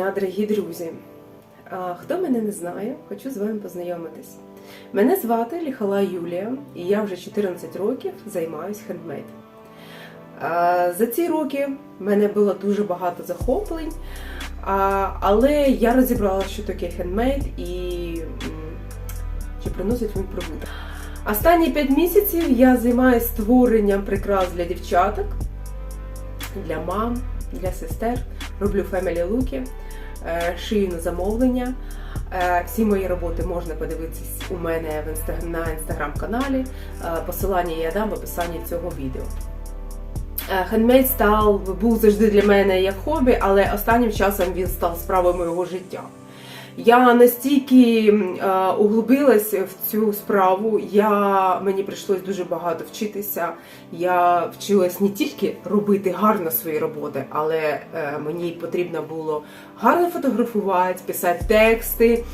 дня, дорогі друзі! Хто мене не знає, хочу з вами познайомитись. Мене звати Ліхала Юлія, і я вже 14 років займаюсь хендмейд. За ці роки в мене було дуже багато захоплень, але я розібрала, що таке хендмейд і чи приносить він прибуток. Останні 5 місяців я займаюся створенням прикрас для дівчаток, для мам, для сестер. Роблю фемілі луки, шию на замовлення. Е, Всі мої роботи можна подивитись у мене на інстаграм-каналі. Е, Посилання я дам в описанні цього відео. Е, Хендмейд став був завжди для мене як хобі, але останнім часом він став справою моєго життя. Я настільки е, углубилась в цю справу, я, мені прийшлось дуже багато вчитися. Я вчилась не тільки робити гарно свої роботи, але е, мені потрібно було гарно фотографувати, писати тексти,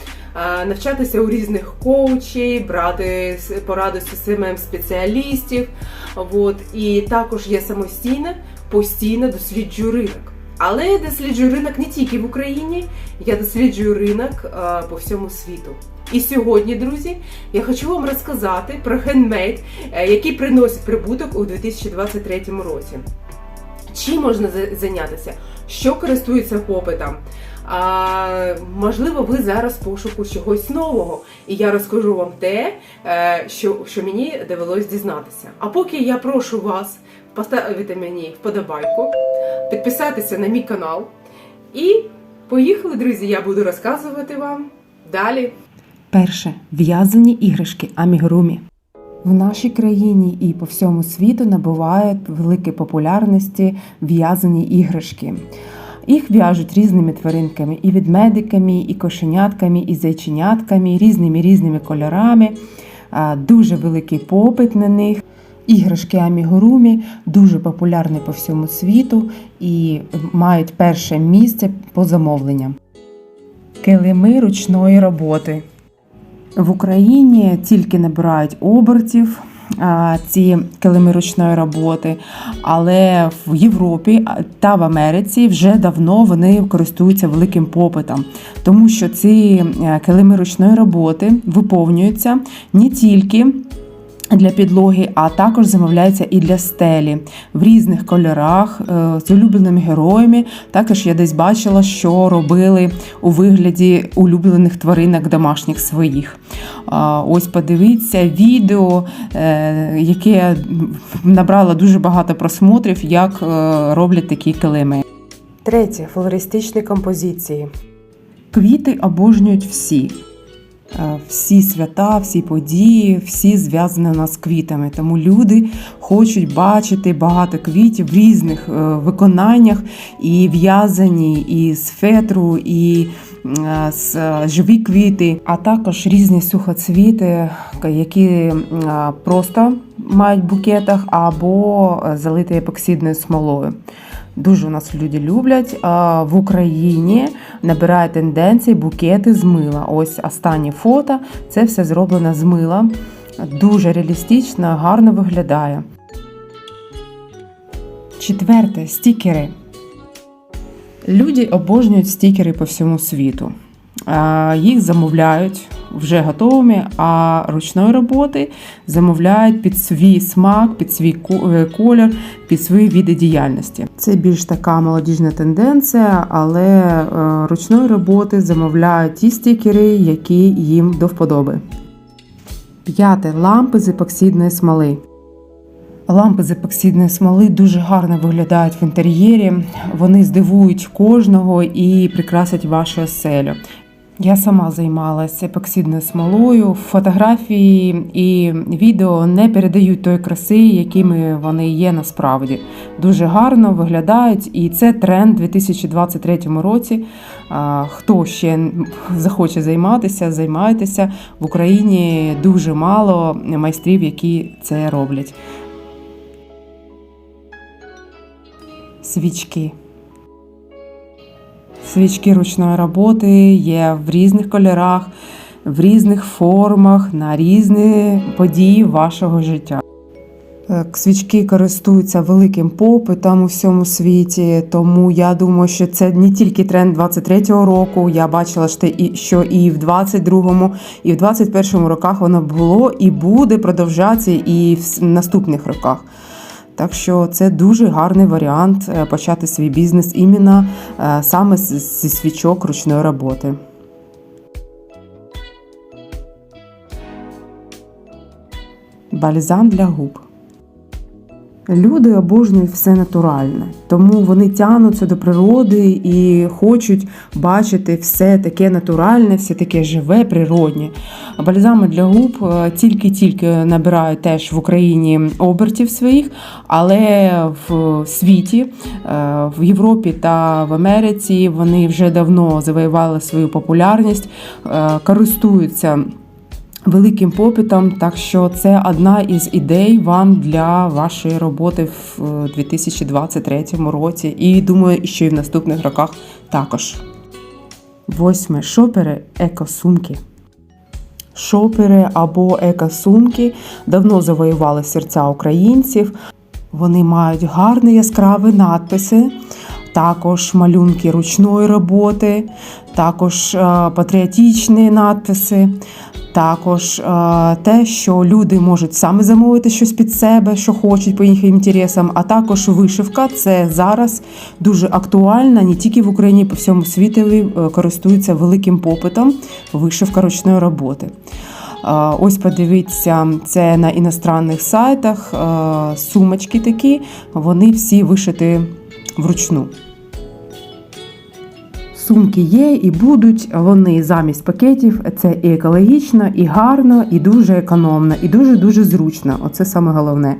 е, навчатися у різних коучів, брати с- пораду з самим спеціалістів. От. І також я самостійно постійно досліджую ринок. Але я досліджую ринок не тільки в Україні, я досліджую ринок е, по всьому світу. І сьогодні, друзі, я хочу вам розказати про хендмейд, який приносить прибуток у 2023 році. Чим можна зайнятися? Що користується попитом? А, можливо, ви зараз пошуку чогось нового, і я розкажу вам те, е, що, що мені довелось дізнатися. А поки я прошу вас поставити мені вподобайку, підписатися на мій канал. І поїхали, друзі! Я буду розказувати вам далі. Перше в'язані іграшки амігурумі. В нашій країні і по всьому світу набувають великої популярності в'язані іграшки. Їх в'яжуть різними тваринками, і ведмедиками, і кошенятками, і зайченятками, різними різними кольорами. Дуже великий попит на них. Іграшки амігурумі дуже популярні по всьому світу і мають перше місце по замовленням. Килими ручної роботи. В Україні тільки набирають обертів ці килими ручної роботи, але в Європі та в Америці вже давно вони користуються великим попитом, тому що ці е, килими ручної роботи виповнюються не тільки. Для підлоги, а також замовляються і для стелі в різних кольорах е, з улюбленими героями. Також я десь бачила, що робили у вигляді улюблених тваринок домашніх своїх. Ось подивіться відео, е, яке набрало дуже багато просмотрів, як е, роблять такі килими. Третє флористичні композиції. Квіти обожнюють всі. Е, Всі свята, всі події, всі зв'язані нас з квітами. Тому люди хочуть бачити багато квітів в різних е, виконаннях, і в'язані, і з фетру, і е, з живі квіти, а також різні сухоцвіти, які просто мають букетах або залиті епоксидною смолою. Дуже у нас люди люблять. В Україні набирає тенденції букети з мила. Ось останнє фото. Це все зроблено з мила. Дуже реалістично, гарно виглядає. Четверте стікери. Люди обожнюють стікери по всьому світу. Їх замовляють вже готовими, а ручної роботи замовляють під свій смак, під свій е, колір, під свої види діяльності. Це більш така молодіжна тенденція, але е, ручної роботи замовляють ті стікери, які їм до вподоби. П'яте лампи з епоксидної смоли. Лампи з епоксидної смоли дуже гарно виглядають в інтер'єрі. Вони здивують кожного і прикрасять вашу оселю. Я сама займалася епоксидною смолою. Фотографії і відео не передають тої краси, якими вони є насправді. Дуже гарно виглядають, і це тренд у 2023 році. Хто ще захоче займатися, займайтеся. В Україні дуже мало майстрів, які це роблять. Свічки. Свічки ручної роботи є в різних кольорах, в різних формах, на різні події вашого життя. Свічки користуються великим попитом у всьому світі, тому я думаю, що це не тільки тренд 23-го року. Я бачила, що і в 22-му, і в 21-му роках воно було і буде продовжатися і в наступних роках. Так що це дуже гарний варіант е, почати свій бізнес іменно е, саме зі свічок ручної роботи. Бальзам для губ. Люди обожнюють все натуральне, тому вони тягнуться до природи і хочуть бачити все таке натуральне, все таке живе, природнє. Бальзами для губ е, тільки-тільки набирають теж в Україні обертів своїх, але в світі, е, в Європі та в Америці вони вже давно завоювали свою популярність, е, користуються великим попитом. Так що це одна із ідей вам для вашої роботи в е, 2023 році. І думаю, що і в наступних роках також. Восьме шопери екосумки. Шопери або екосумки давно завоювали серця українців. Вони мають гарні яскраві надписи, також малюнки ручної роботи, також е, патріотичні надписи, також е, те, що люди можуть саме замовити щось під себе, що хочуть по їхнім інтересам, а також вишивка. Це зараз дуже актуальна, не тільки в Україні, по всьому світові е, користується великим попитом вишивка ручної роботи. Е, Ось подивіться, це на іностранних сайтах сумочки такі, вони всі вишиті вручну. Сумки є і будуть вони замість пакетів. Це і екологічно, і гарно, і дуже економно, і дуже-дуже зручно. Оце саме головне.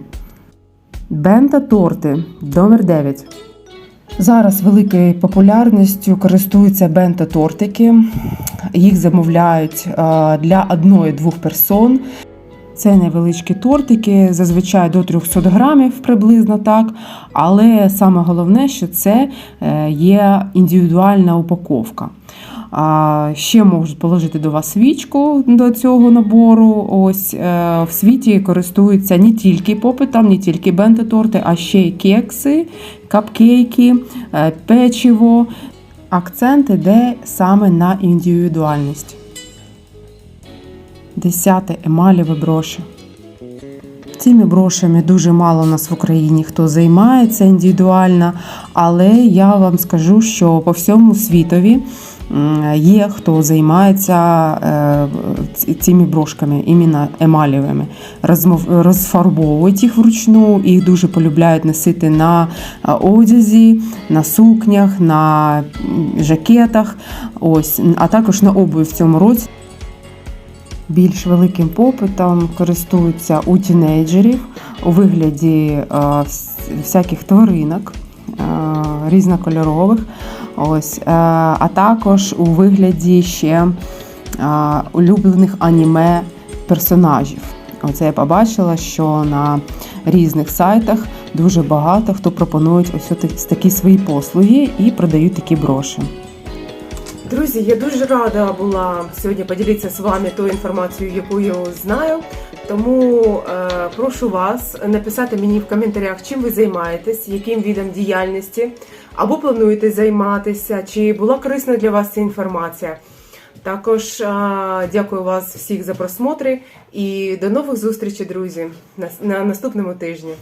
Бента торти номер 9. Зараз великою популярністю користуються бента-тортики. Їх замовляють для одної-двох персон. Це невеличкі тортики, зазвичай до 300 грамів приблизно так. Але саме головне, що це е, є індивідуальна упаковка. А ще можуть положити до вас свічку до цього набору. Ось е, в світі користуються не тільки попитом, не тільки бенте-торти, а ще й кекси, капкейки, е, печиво. Акцент іде саме на індивідуальність. Десяте емалєві броші. Цими брошами дуже мало у нас в Україні хто займається індивідуально, але я вам скажу, що по всьому світові є хто займається е, цими брошками, іменно емалєвими. Розмов- Розфарбовують їх вручну, їх дуже полюбляють носити на е, одязі, на сукнях, на жакетах, ось, а також на обуві в цьому році. Більш великим попитом користуються у тінейджерів у вигляді е, всяких тваринок е, різнокольорових. Ось, е, а також у вигляді ще улюблених аніме персонажів. Оце я побачила, що на різних сайтах дуже багато хто пропонують ось такі свої послуги і продають такі броші. Друзі, я дуже рада була сьогодні поділитися з вами тою інформацією, яку я знаю. Тому е, прошу вас написати мені в коментарях, чим ви займаєтесь, яким видом діяльності, або плануєте займатися, чи була корисна для вас ця інформація. Також е, дякую вас всіх за просмотри і до нових зустрічей, друзі, на, на наступному тижні.